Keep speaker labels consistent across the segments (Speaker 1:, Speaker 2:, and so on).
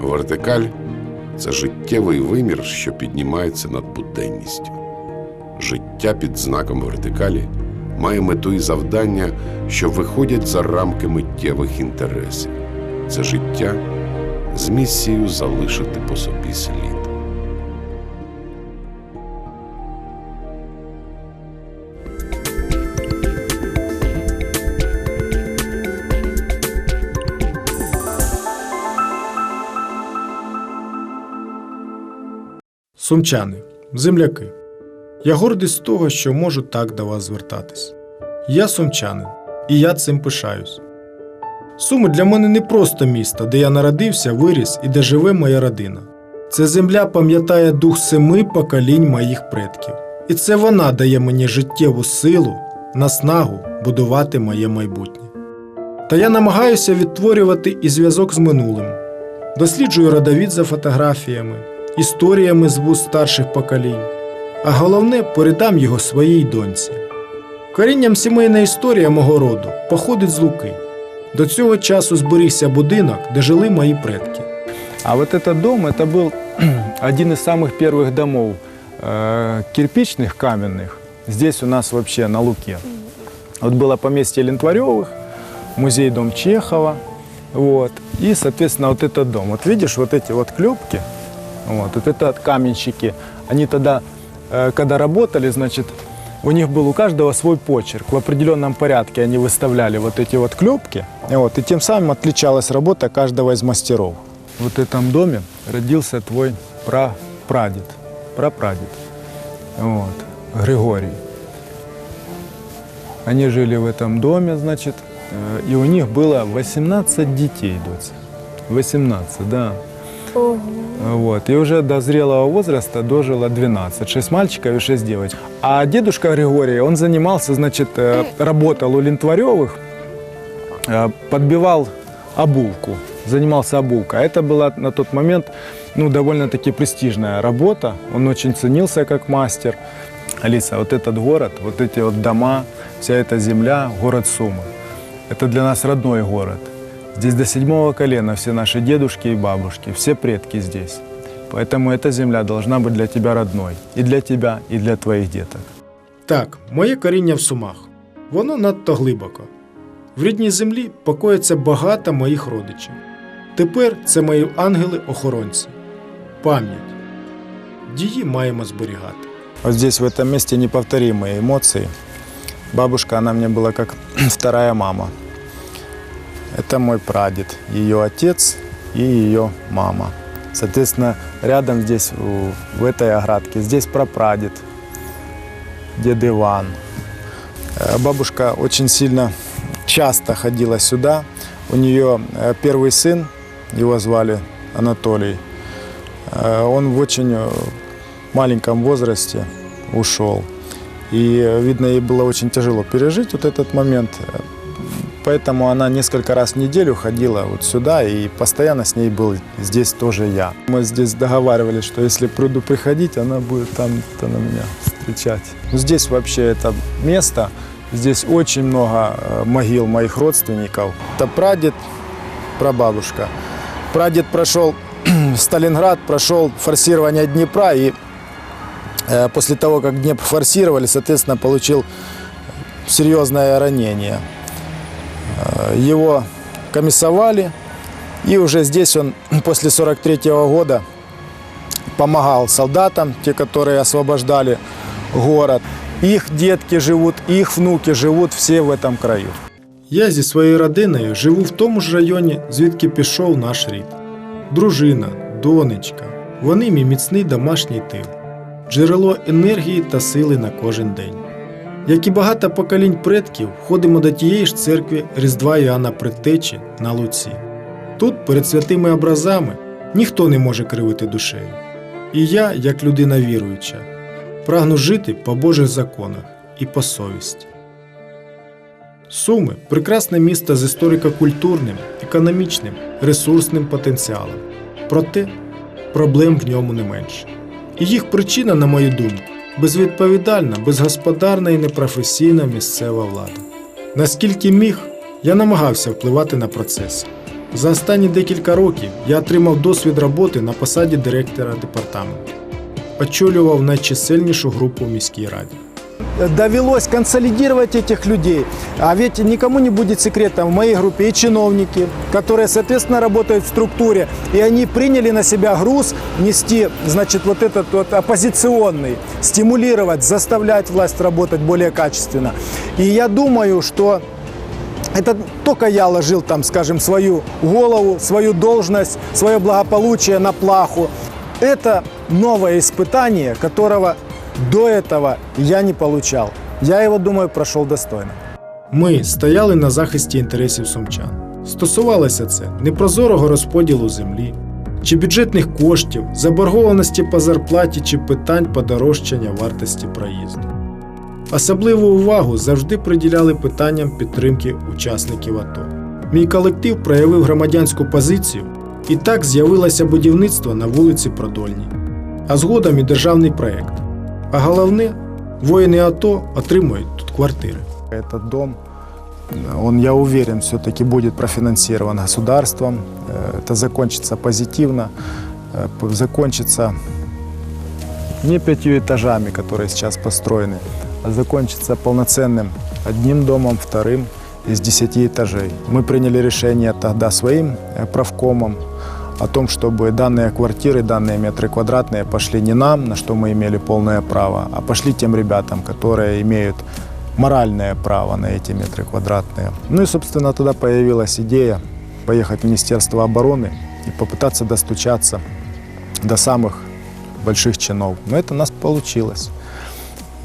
Speaker 1: Вертикаль це життєвий вимір, що піднімається над буденністю. Життя під знаком вертикалі має мету і завдання, що виходять за рамки миттєвих інтересів. Це життя з місією залишити по собі слід.
Speaker 2: Сумчани, земляки. Я гордий з того, що можу так до вас звертатись. Я сумчанин, і я цим пишаюсь. Суми для мене не просто місто, де я народився, виріс і де живе моя родина. Це земля пам'ятає дух семи поколінь моїх предків. І це вона дає мені життєву силу, наснагу будувати моє майбутнє. Та я намагаюся відтворювати і зв'язок з минулим. Досліджую родовід за фотографіями, історіями з вуст старших поколінь, а головне передам його своїй доньці. Корінням сімейна історія мого роду походить з Луки. До цього часу зберігся будинок, де жили мої предки.
Speaker 3: А вот этот дом, это был один из самых первых домов э, кирпичных, каменных. Здесь у нас вообще на Луке. Вот было поместье Лентваревых, музей дом Чехова. Вот. И, соответственно, вот этот дом. Вот видишь, вот эти вот клепки, вот, вот это каменщики, они тогда, э, когда работали, значит, у них был у каждого свой почерк. В определенном порядке они выставляли вот эти вот клепки. Вот, и тем самым отличалась работа каждого из мастеров. Вот в этом доме родился твой прапрадед, прапрадед, вот, Григорий. Они жили в этом доме, значит, э, и у них было 18 детей, доця. 18, да.
Speaker 4: Ого.
Speaker 3: Вот. И уже до зрелого возраста дожило 12. 6 мальчиков и 6 девочек. А дедушка Григорий, он занимался, значит, э, работал у Лентваревых, э, подбивал обувку, занимался обувкой. А это была на тот момент ну, довольно-таки престижная работа. Он очень ценился как мастер. Алиса, вот этот город, вот эти вот дома, вся эта земля, город Сумы. Это для нас родной город. Здесь до седьмого колена все наши дедушки и бабушки, все предки здесь. Поэтому эта земля должна быть для тебя родной. И для тебя, и для твоих деток.
Speaker 2: Так, моє коріння в сумах. Воно надто глибоко. В рідній землі покоїться багато моїх родичів. Тепер це мої ангели-охоронці. Пам'ять. Дії маємо зберігати.
Speaker 3: Вот здесь, в этом месте, неповторимые эмоции. Бабушка, она мне была как вторая мама. Это мой прадед, ее отец и ее мама. Соответственно, рядом здесь, в этой оградке, здесь прапрадед, дед Иван. Э, Бабушка очень сильно часто ходила сюда. У нее э, первый сын, его звали Анатолий. Э, Он в очень маленьком возрасте ушел. И, видно, ей было очень тяжело пережить вот этот момент. Поэтому она несколько раз в неделю ходила вот сюда, и постоянно с ней был здесь тоже я. Мы здесь договаривались, что если приду приходить, она будет там-то на меня встречать. Ну, Здесь вообще это место, здесь очень много э, могил моих родственников. Это прадед, прабабушка. Прадед прошел Сталинград, прошел форсирование Днепра и э, после того, как Днепр форсировали, соответственно, получил серьезное ранение. Э, Его комиссовали, и уже здесь он после 43 года помогал солдатам, те, которые освобождали город. Их детки живут, их внуки живут все в этом краю.
Speaker 2: Я зі своєю родиною живу в тому ж районі, звідки пішов наш рід. Дружина, донечка. Вони мій міцний домашній тил, джерело енергії та сили на кожен день. Як і багато поколінь предків, ходимо до тієї ж церкви Різдва Іоанна Предтечі на Луці. Тут, перед святими образами, ніхто не може кривити душею. І я, як людина віруюча, прагну жити по Божих законах і по совісті. Суми прекрасне місто з історико-культурним, економічним, ресурсним потенціалом. Проте проблем в ньому не менше. І їх причина, на мою думку, безвідповідальна, безгосподарна і непрофесійна місцева влада. Наскільки міг, я намагався впливати на процес. За останні декілька років я отримав досвід роботи на посаді директора департаменту. Очолював найчисельнішу групу в міській раді.
Speaker 3: Довелось консолидировать этих людей. А ведь никому не будет секретом в моей группе и чиновники, которые, соответственно, работают в структуре, и они приняли на себя груз нести, значит, вот этот вот оппозиционный, стимулировать, заставлять власть работать более качественно. И я думаю, что это только я ложил там, скажем, свою голову, свою должность, свое благополучие на плаху. Это новое испытание, которого до этого я не получал. Я его, думаю, прошел достойно.
Speaker 2: Ми стояли на захисті інтересів сумчан. Стосувалося це непрозорого розподілу землі, чи бюджетних коштів, заборгованості по зарплаті чи питань подорожчання вартості проїзду. Особливу увагу завжди приділяли питанням підтримки учасників АТО. Мій колектив проявив громадянську позицію, і так з'явилося будівництво на вулиці Продольній, а згодом і державний проєкт. А головне, воїни АТО отримують тут квартири.
Speaker 3: Этот дом, он, я уверен, все-таки будет профинансирован государством. Э, Это закончится позитивно, э, закончится не пятью этажами, которые сейчас построены, а закончится полноценным одним домом, вторым из десяти этажей. Мы приняли решение тогда своим э, правкомом о том, чтобы данные квартиры, данные метры квадратные пошли не нам, на что мы имели полное право, а пошли тем ребятам, которые имеют моральное право на эти метры квадратные. Ну и, собственно, тогда появилась идея поехать в Министерство обороны и попытаться достучаться до самых больших чинов. Но это у нас получилось.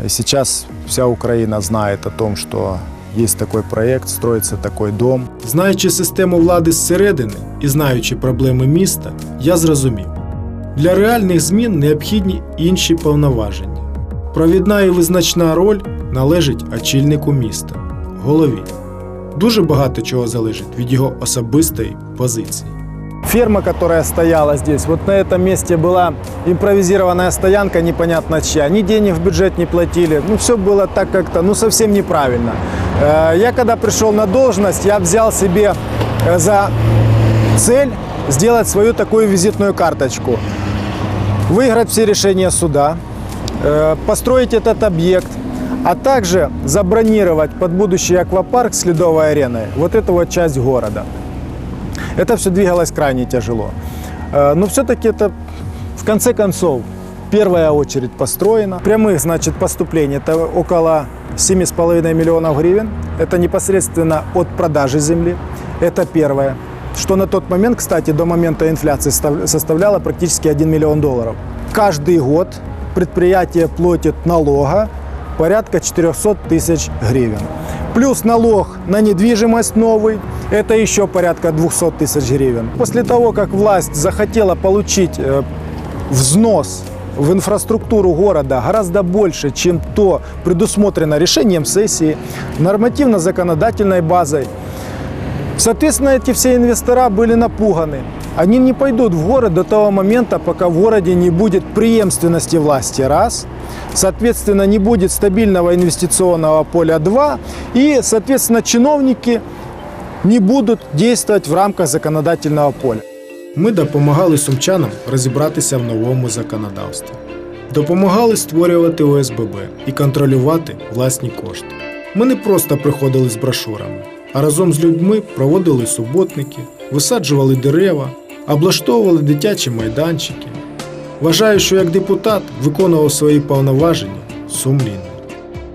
Speaker 3: Сейчас вся Украина знает о том, что есть такой проект, строится такой дом.
Speaker 2: Знаючи систему влади зсередини і знаючи проблеми міста, я зрозумів, для реальних змін необхідні інші повноваження. Провідна і визначна роль належить очільнику міста, голові. Дуже багато чого залежить від його особистої позиції.
Speaker 3: Ферма, которая стояла здесь, вот на этом месте была импровизированная стоянка, непонятно чья. Ни денег в бюджет не платили. Ну, все было так как-то, ну, совсем неправильно. Э, Я когда пришел на должность, я взял себе э, за цель сделать свою такую визитную карточку. Выиграть все решения суда, э, построить этот объект, а также забронировать под будущий аквапарк с ледовой ареной вот эту вот часть города. Это все двигалось крайне тяжело. Но все-таки это, в конце концов, первая очередь построена. Прямых, значит, поступлений это около 7,5 миллионов гривен. Это непосредственно от продажи земли. Это первое. Что на тот момент, кстати, до момента инфляции став- составляло практически 1 миллион долларов. Каждый год предприятие платит налога порядка 400 тысяч гривен. Плюс налог на недвижимость новый, это еще порядка 200 тысяч гривен. После того, как власть захотела получить э, взнос в инфраструктуру города гораздо больше, чем то предусмотрено решением сессии, нормативно-законодательной базой, Соответственно, эти все инвестора были напуганы. Они не пойдут в город до того момента, пока в городе не будет преемственности власти, раз. Соответственно, не будет стабильного инвестиционного поля, два. И, соответственно, чиновники не будут действовать в рамках законодательного поля.
Speaker 2: Ми допомагали сумчанам розібратися в новому законодавстві, допомагали створювати ОСББ і контролювати власні кошти. Ми не просто приходили з брошурами, а разом з людьми проводили суботники, висаджували дерева, облаштовували дитячі майданчики. Вважаю, що як депутат виконував свої повноваження сумлінно.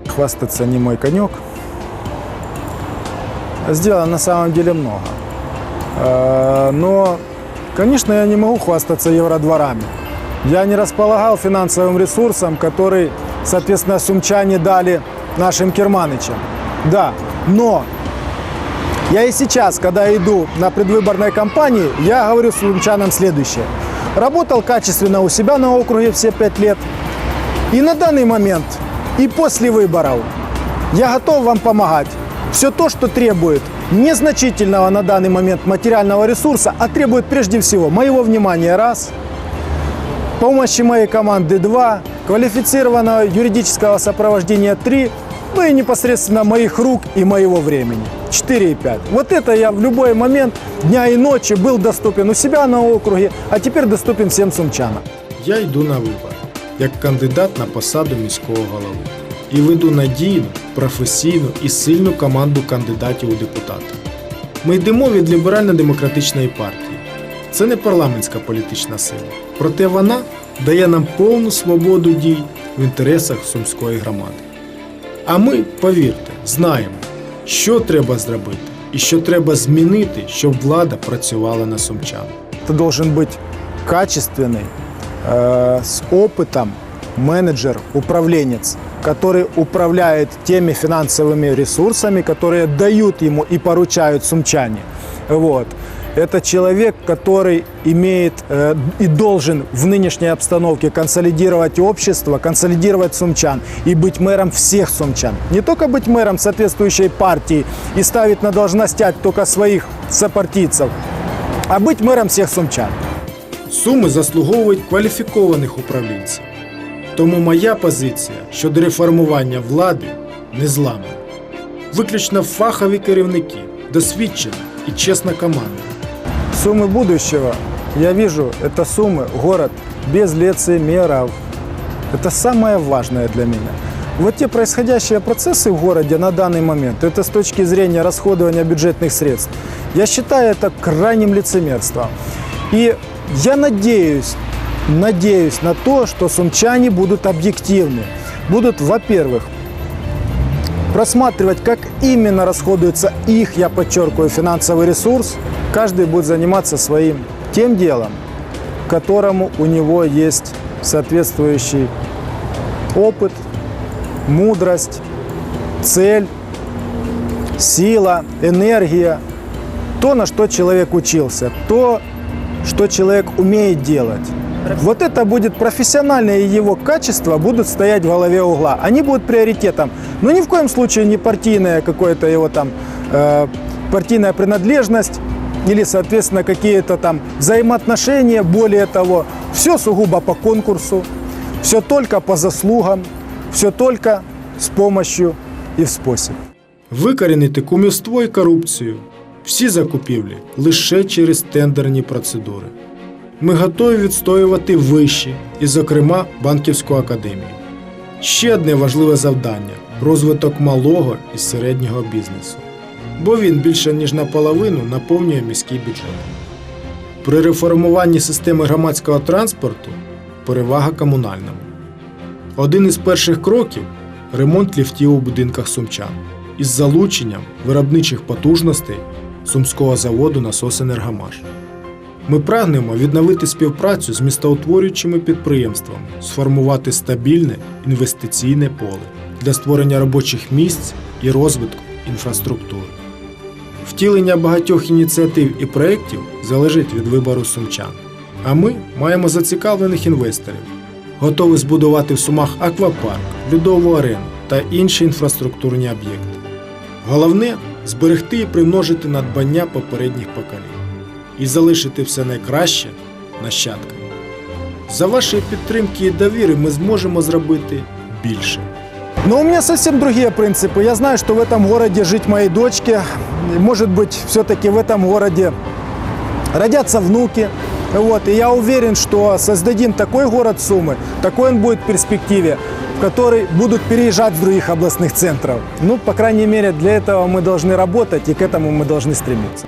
Speaker 3: Хвастаться не мой конек. Сделано на самом деле много. Но, конечно, я не могу хвастаться евродворами. Я не располагал финансовым ресурсом, который, соответственно, сумчане дали нашим керманычам. Да, но я и сейчас, когда иду на предвыборной кампании, я говорю сумчанам следующее. Работал качественно у себя на округе все пять лет. И на данный момент, и после выборов, я готов вам помогать. Все то, что требует незначительного на данный момент материального ресурса, а требует прежде всего моего внимания, раз, помощи моей команды, два, квалифицированного юридического сопровождения, три, ну и непосредственно моих рук и моего времени. 4,5. Вот это я в любой момент дня и ночи был доступен у себя на округе, а теперь доступен всем сумчанам.
Speaker 2: Я йду на вибори як кандидат на посаду міського голови і веду надійну, професійну і сильну команду кандидатів у депутати. Ми йдемо від ліберально-демократичної партії. Це не парламентська політична сила, проте вона дає нам повну свободу дій в інтересах сумської громади. А ми, повірте, знаємо, що треба зробити і що треба змінити, щоб влада працювала на сумчан.
Speaker 3: Это должен быть качественный, э, с опытом менеджер, управленец, который управляет теми финансовыми ресурсами, которые дают ему и поручают сумчане. Вот. Это человек, который имеет э, и должен в нынешней обстановке консолидировать общество, консолидировать сумчан и быть мэром всех сумчан. Не только быть мэром соответствующей партии и ставить на должностях только своих сопартийцев, а быть мэром всех сумчан.
Speaker 2: Суми заслуговують кваліфікованих управлінців. Тому моя позиція щодо реформування влади незламна. Виключно фахові керівники, досвідчена і чесна команда.
Speaker 3: Суммы будущего, я вижу, это Сумы, город без лицемеров. Это самое важное для меня. Вот те происходящие процессы в городе на данный момент, это с точки зрения расходования бюджетных средств, я считаю это крайним лицемерством. И я надеюсь, надеюсь на то, что сумчане будут объективны. Будут, во-первых, просматривать, как именно расходуется их, я подчеркиваю, финансовый ресурс. Каждый будет заниматься своим тем делом, которому у него есть соответствующий опыт, мудрость, цель, сила, энергия, то, на что человек учился, то, что человек умеет делать. Вот это будет профессиональные его качества будут стоять в голове угла. Они будут приоритетом. Но ни в коем случае не партийная какое-то его там э, партийная принадлежность или, соответственно, какие-то там взаимоотношения. Более того, все сугубо по конкурсу, все только по заслугам, все только с помощью и в спосіб.
Speaker 2: Викорінити кумівство і корупцію. Всі закупівлі лише через тендерні процедури. Ми готові відстоювати вищі і, зокрема, банківську академію. Ще одне важливе завдання розвиток малого і середнього бізнесу. Бо він більше ніж наполовину наповнює міський бюджет. При реформуванні системи громадського транспорту перевага комунальному. Один із перших кроків ремонт ліфтів у будинках сумчан із залученням виробничих потужностей сумського заводу насос «Енергомаш». Ми прагнемо відновити співпрацю з містоутворюючими підприємствами, сформувати стабільне інвестиційне поле для створення робочих місць і розвитку інфраструктури. Втілення багатьох ініціатив і проєктів залежить від вибору сумчан. А ми маємо зацікавлених інвесторів, готові збудувати в Сумах аквапарк, льодову арену та інші інфраструктурні об'єкти. Головне зберегти і примножити надбання попередніх поколінь і залишити все найкраще нащадкам. За вашої підтримки і довіри ми зможемо зробити більше.
Speaker 3: Но у меня совсем другие принципы. Я знаю, что в этом городе жить моей дочке. И, Может быть, все-таки в этом городе родятся внуки. Вот. И я уверен, что создадим такой город Сумы, такой он будет в перспективе, в который будут переезжать с других областных центров. Ну, по крайней мере, для этого мы должны работать и к этому мы должны стремиться.